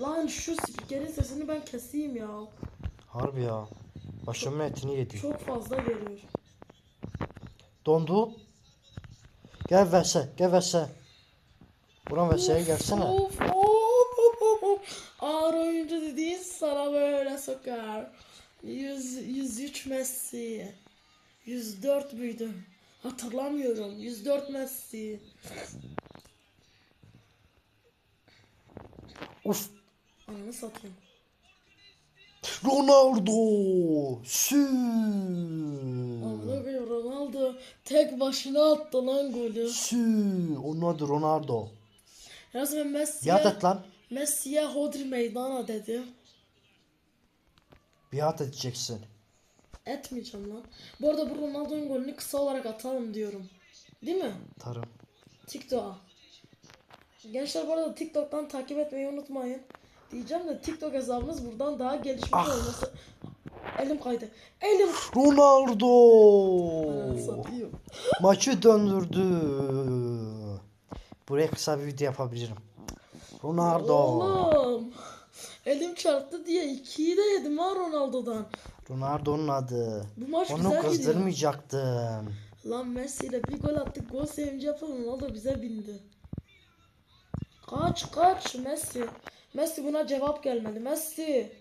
Lan şu spikerin sesini ben keseyim ya. Harbi ya. Başımın etini yedi. Çok fazla geliyor. Dondu. Gel verse, gel verse. Buran verseye gelsene. Of, of, of, of. Ağır oyuncu dediğin sana böyle sokar. 100, 103 Messi. 104 müydü? Hatırlamıyorum. 104 Messi. Uf. Satayım. Ronaldo. Sü. Amına koyayım Ronaldo tek başına attı lan golü. Sü. Onun adı Ronaldo. Ya sen Messi'ye, Biat lan. Messi'ye hodri meydana dedi. Biat edeceksin. Etmeyeceğim lan. Bu arada bu Ronaldo'nun golünü kısa olarak atalım diyorum. Değil mi? Tarım. TikTok'a. Gençler bu arada TikTok'tan takip etmeyi unutmayın. Diyeceğim de TikTok hesabınız buradan daha gelişmiş olması. Elim kaydı. Elim Ronaldo. Maçı döndürdü. Buraya kısa bir video yapabilirim. Ronaldo. Oğlum. Elim çarptı diye ikiyi de yedim ha Ronaldo'dan. Ronaldo'nun adı. Bu maç Onu güzel gidiyor. kızdırmayacaktım. Lan Messi ile bir gol attık. Gol sevinci yapalım. Ronaldo bize bindi. Kaç kaç Messi. Messi buna cevap gelmedi. Messi.